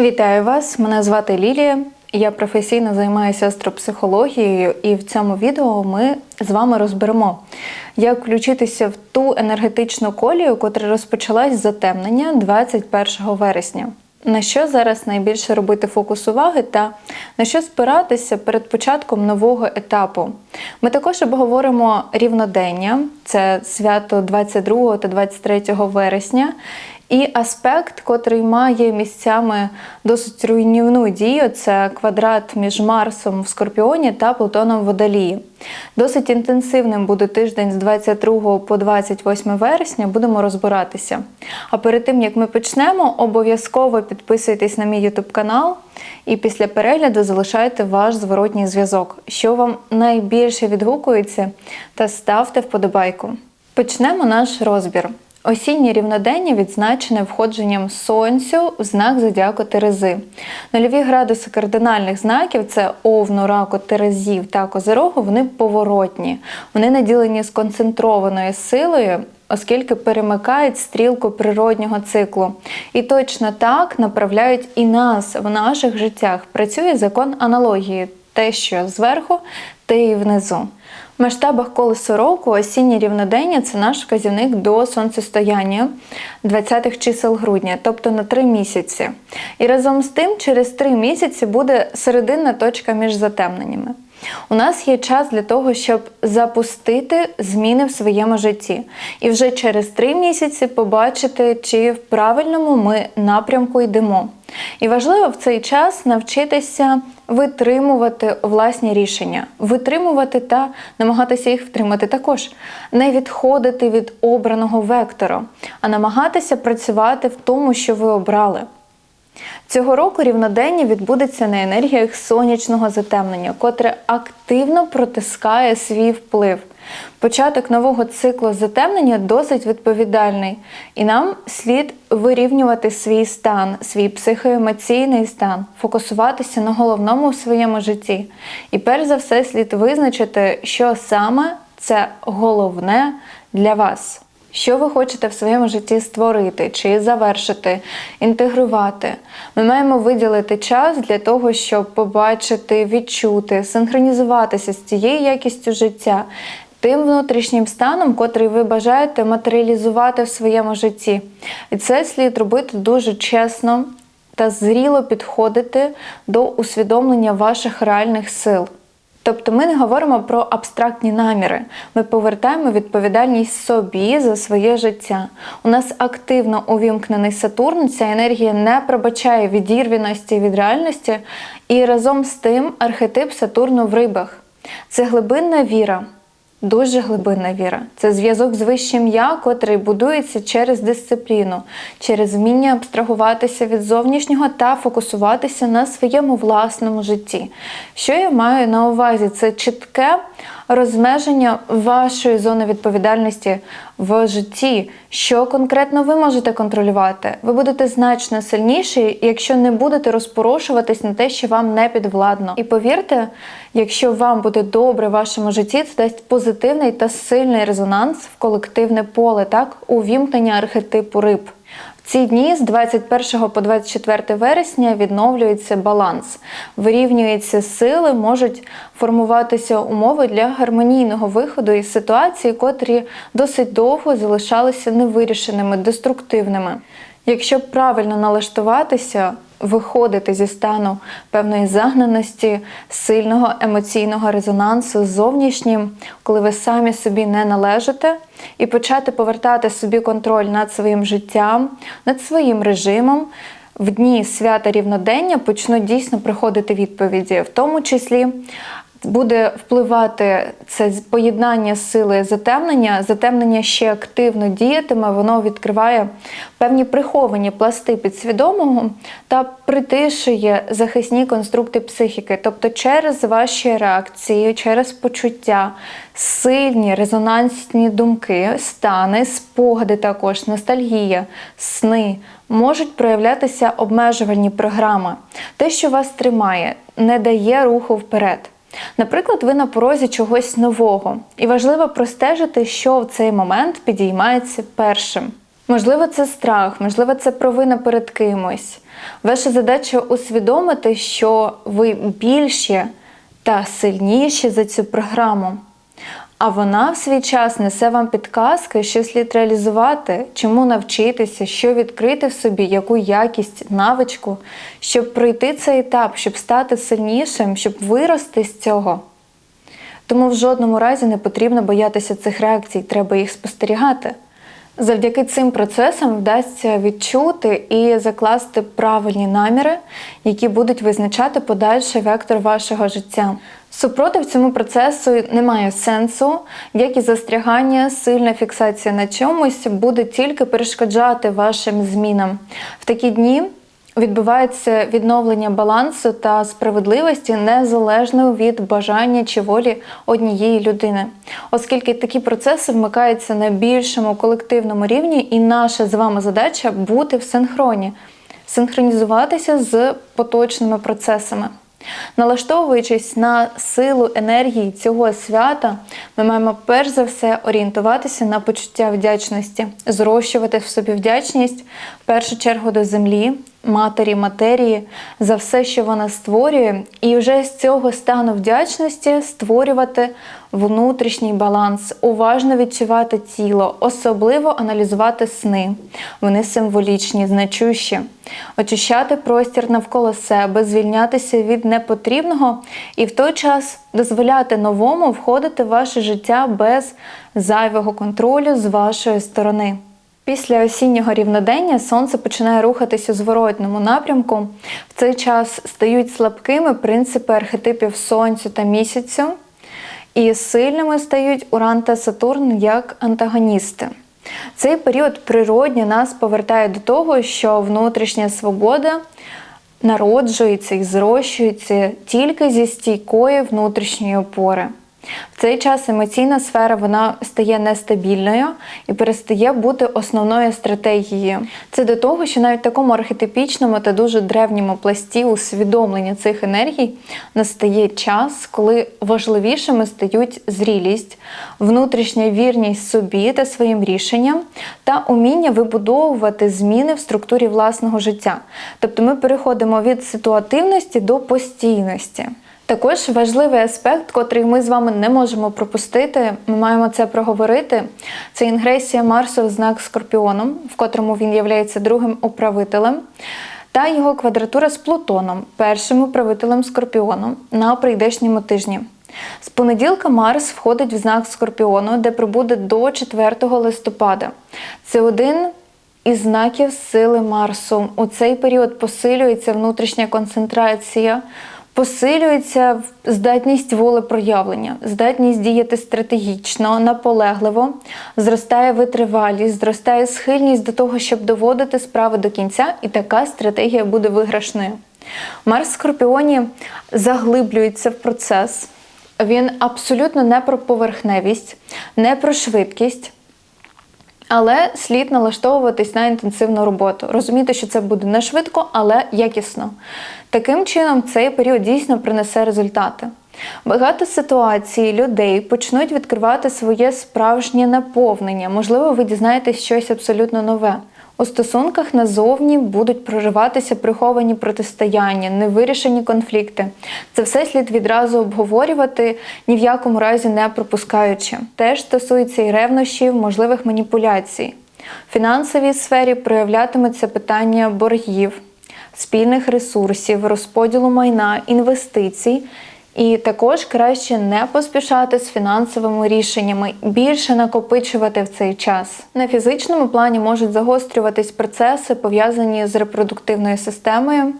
Вітаю вас! Мене звати Лілія. Я професійно займаюся астропсихологією, і в цьому відео ми з вами розберемо, як включитися в ту енергетичну колію, котра розпочалась затемнення 21 вересня. На що зараз найбільше робити фокус уваги та на що спиратися перед початком нового етапу? Ми також обговоримо рівнодення, це свято 22 та 23 вересня, і аспект, котрий має місцями досить руйнівну дію, це квадрат між Марсом в Скорпіоні та Плутоном в Водолії. Досить інтенсивним буде тиждень з 22 по 28 вересня, будемо розбиратися. А перед тим як ми почнемо, обов'язково підписуйтесь на мій YouTube канал і після перегляду залишайте ваш зворотній зв'язок, що вам найбільше відгукується, та ставте вподобайку. Почнемо наш розбір. Осіннє рівнодення відзначене входженням сонцю в знак зодіаку Терези. Нульові градуси кардинальних знаків це овну, раку, терезів та козирогу, вони поворотні. Вони наділені сконцентрованою силою, оскільки перемикають стрілку природнього циклу. І точно так направляють і нас в наших життях. Працює закон аналогії. Те, що зверху, те і внизу. Масштабах колесо року осіннє рівнодення це наш вказівник до сонцестояння 20-х чисел грудня, тобто на 3 місяці. І разом з тим, через 3 місяці буде серединна точка між затемненнями. У нас є час для того, щоб запустити зміни в своєму житті. І вже через три місяці побачити, чи в правильному ми напрямку йдемо. І важливо в цей час навчитися витримувати власні рішення, витримувати та намагатися їх втримати також, не відходити від обраного вектору, а намагатися працювати в тому, що ви обрали. Цього року рівнодення відбудеться на енергіях сонячного затемнення, котре активно протискає свій вплив. Початок нового циклу затемнення досить відповідальний, і нам слід вирівнювати свій стан, свій психоемоційний стан, фокусуватися на головному в своєму житті. І перш за все слід визначити, що саме це головне для вас. Що ви хочете в своєму житті створити чи завершити, інтегрувати? Ми маємо виділити час для того, щоб побачити, відчути, синхронізуватися з цією якістю життя, тим внутрішнім станом, котрий ви бажаєте матеріалізувати в своєму житті. І це слід робити дуже чесно та зріло підходити до усвідомлення ваших реальних сил. Тобто ми не говоримо про абстрактні наміри. Ми повертаємо відповідальність собі за своє життя. У нас активно увімкнений Сатурн, ця енергія не пробачає відірваності від реальності, і разом з тим архетип Сатурну в рибах. Це глибинна віра. Дуже глибинна віра. Це зв'язок з вищим я, котрий будується через дисципліну, через вміння абстрагуватися від зовнішнього та фокусуватися на своєму власному житті. Що я маю на увазі? Це чітке розмеження вашої зони відповідальності в житті, що конкретно ви можете контролювати. Ви будете значно сильніші, якщо не будете розпорошуватись на те, що вам не підвладно. І повірте, якщо вам буде добре в вашому житті, це дасть позитивний та сильний резонанс в колективне поле, так, увімкнення архетипу риб. Ці дні з 21 по 24 вересня відновлюється баланс, вирівнюються сили, можуть формуватися умови для гармонійного виходу із ситуації, котрі досить довго залишалися невирішеними, деструктивними. Якщо правильно налаштуватися, виходити зі стану певної загнаності, сильного емоційного резонансу з зовнішнім, коли ви самі собі не належите, і почати повертати собі контроль над своїм життям, над своїм режимом. В дні свята рівнодення почнуть дійсно приходити відповіді, в тому числі буде впливати це поєднання сили затемнення. Затемнення ще активно діятиме, воно відкриває певні приховані пласти підсвідомого та притишує захисні конструкти психіки. Тобто через ваші реакції, через почуття, сильні резонансні думки, стани, спогади також, ностальгія, сни. Можуть проявлятися обмежувальні програми, те, що вас тримає, не дає руху вперед. Наприклад, ви на порозі чогось нового, і важливо простежити, що в цей момент підіймається першим. Можливо, це страх, можливо, це провина перед кимось. Ваша задача усвідомити, що ви більші та сильніші за цю програму. А вона в свій час несе вам підказки, що слід реалізувати, чому навчитися, що відкрити в собі, яку якість, навичку, щоб пройти цей етап, щоб стати сильнішим, щоб вирости з цього. Тому в жодному разі не потрібно боятися цих реакцій, треба їх спостерігати. Завдяки цим процесам вдасться відчути і закласти правильні наміри, які будуть визначати подальший вектор вашого життя. Супротив цьому процесу немає сенсу, як і застрягання, сильна фіксація на чомусь буде тільки перешкоджати вашим змінам. В такі дні відбувається відновлення балансу та справедливості незалежно від бажання чи волі однієї людини, оскільки такі процеси вмикаються на більшому колективному рівні, і наша з вами задача бути в синхроні, синхронізуватися з поточними процесами. Налаштовуючись на силу енергії цього свята, ми маємо перш за все орієнтуватися на почуття вдячності, зрощувати в собі вдячність в першу чергу до землі, матері, матерії за все, що вона створює, і вже з цього стану вдячності створювати внутрішній баланс, уважно відчувати тіло, особливо аналізувати сни. Вони символічні, значущі, очищати простір навколо себе, звільнятися від непотрібного і в той час дозволяти новому входити в ваше життя без зайвого контролю з вашої сторони. Після осіннього рівнодення сонце починає рухатися у зворотному напрямку. В цей час стають слабкими принципи архетипів сонцю та місяцю, і сильними стають Уран та Сатурн як антагоністи. Цей період природньо нас повертає до того, що внутрішня свобода народжується і зрощується тільки зі стійкої внутрішньої опори. В цей час емоційна сфера вона стає нестабільною і перестає бути основною стратегією. Це до того, що навіть в такому архетипічному та дуже древньому пласті усвідомлення цих енергій настає час, коли важливішими стають зрілість, внутрішня вірність собі та своїм рішенням та уміння вибудовувати зміни в структурі власного життя. Тобто ми переходимо від ситуативності до постійності. Також важливий аспект, котрий ми з вами не можемо пропустити, ми маємо це проговорити. Це інгресія Марсу в знак Скорпіоном, в котрому він є другим управителем, та його квадратура з Плутоном, першим управителем Скорпіоном на прийдешньому тижні. З понеділка Марс входить в знак Скорпіону, де пробуде до 4 листопада. Це один із знаків сили Марсу. У цей період посилюється внутрішня концентрація посилюється здатність волепроявлення, здатність діяти стратегічно, наполегливо, зростає витривалість, зростає схильність до того, щоб доводити справи до кінця, і така стратегія буде виграшною. Марс в Скорпіоні заглиблюється в процес. Він абсолютно не про поверхневість, не про швидкість. Але слід налаштовуватись на інтенсивну роботу, розуміти, що це буде не швидко, але якісно. Таким чином, цей період дійсно принесе результати. Багато ситуацій людей почнуть відкривати своє справжнє наповнення. Можливо, ви дізнаєтесь щось абсолютно нове. У стосунках назовні будуть прориватися приховані протистояння, невирішені конфлікти. Це все слід відразу обговорювати, ні в якому разі не пропускаючи. Теж стосується і ревнощів, можливих маніпуляцій. В фінансовій сфері проявлятиметься питання боргів, спільних ресурсів, розподілу майна, інвестицій. І також краще не поспішати з фінансовими рішеннями, більше накопичувати в цей час. На фізичному плані можуть загострюватись процеси, пов'язані з репродуктивною системою,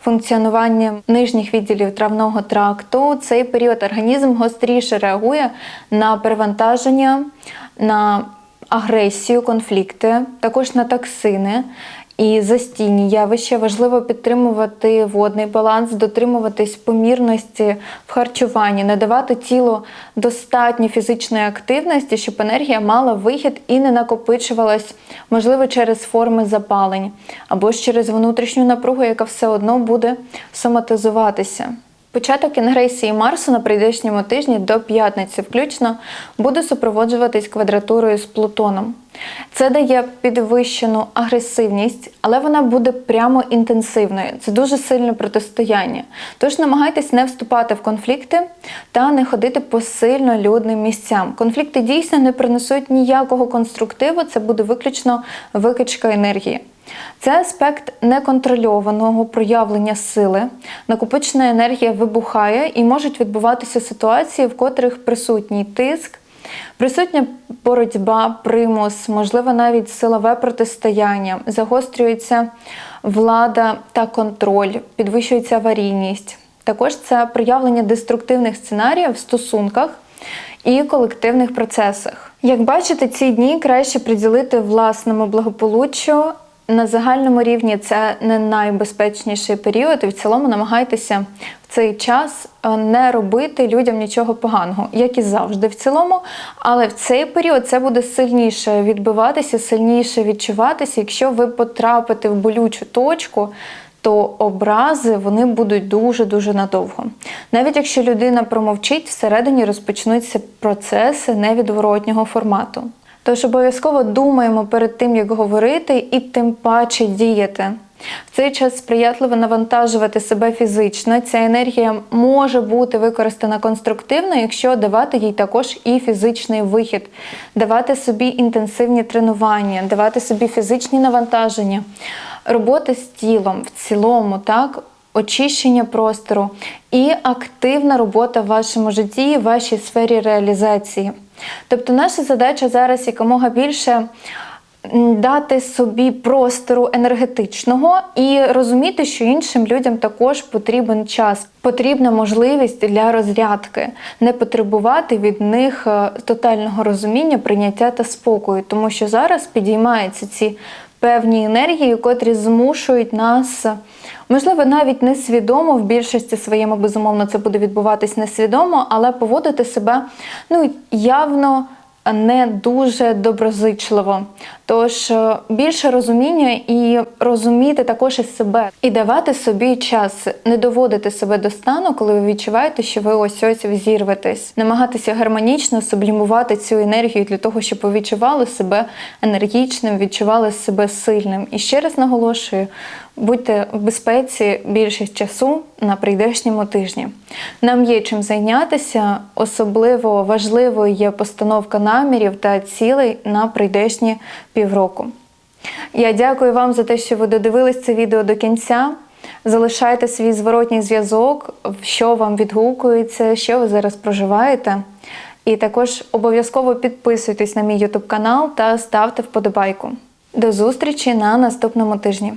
функціонуванням нижніх відділів травного тракту. Цей період організм гостріше реагує на перевантаження, на агресію, конфлікти, також на токсини і застійні явища. Важливо підтримувати водний баланс, дотримуватись помірності в харчуванні, надавати тілу достатньо фізичної активності, щоб енергія мала вихід і не накопичувалась, можливо, через форми запалень або ж через внутрішню напругу, яка все одно буде соматизуватися. Початок інгресії Марсу на прийдешньому тижні до п'ятниці включно буде супроводжуватись квадратурою з Плутоном. Це дає підвищену агресивність, але вона буде прямо інтенсивною. Це дуже сильне протистояння. Тож намагайтесь не вступати в конфлікти та не ходити по сильно людним місцям. Конфлікти дійсно не принесуть ніякого конструктиву, це буде виключно викачка енергії. Це аспект неконтрольованого проявлення сили. Накопичена енергія вибухає і можуть відбуватися ситуації, в котрих присутній тиск, присутня боротьба, примус, можливо, навіть силове протистояння, загострюється влада та контроль, підвищується аварійність. Також це проявлення деструктивних сценаріїв в стосунках і колективних процесах. Як бачите, ці дні краще приділити власному благополуччю. На загальному рівні це не найбезпечніший період, і в цілому намагайтеся в цей час е, не робити людям нічого поганого, як і завжди в цілому. Але в цей період це буде сильніше відбиватися, сильніше відчуватися. Якщо ви потрапите в болючу точку, то образи вони будуть дуже-дуже надовго. Навіть якщо людина промовчить, всередині розпочнуться процеси невідворотнього формату. Тож обов'язково думаємо перед тим, як говорити, і тим паче діяти. В цей час сприятливо навантажувати себе фізично. Ця енергія може бути використана конструктивно, якщо давати їй також і фізичний вихід, давати собі інтенсивні тренування, давати собі фізичні навантаження, робота з тілом в цілому, так. Очищення простору і активна робота в вашому житті, в вашій сфері реалізації. Тобто, наша задача зараз якомога більше дати собі простору енергетичного і розуміти, що іншим людям також потрібен час, потрібна можливість для розрядки, не потребувати від них е, тотального розуміння, прийняття та спокою, тому що зараз підіймаються ці певні енергії, котрі змушують нас. Можливо, навіть несвідомо в більшості своєму безумовно це буде відбуватись несвідомо, але поводити себе ну явно не дуже доброзичливо. Тож е, більше розуміння і розуміти також і себе, і давати собі час, не доводити себе до стану, коли ви відчуваєте, що ви ось ось взірветесь, намагатися гармонічно сублімувати цю енергію для того, щоб ви відчували себе енергічним, відчували себе сильним. І ще раз наголошую. Будьте в безпеці більшість часу на прийдешньому тижні. Нам є чим зайнятися, особливо важливою є постановка намірів та цілей на прийдешні півроку. Я дякую вам за те, що ви додивились це відео до кінця. Залишайте свій зворотній зв'язок, що вам відгукується, що ви зараз проживаєте. І також обов'язково підписуйтесь на мій YouTube канал та ставте вподобайку. До зустрічі на наступному тижні.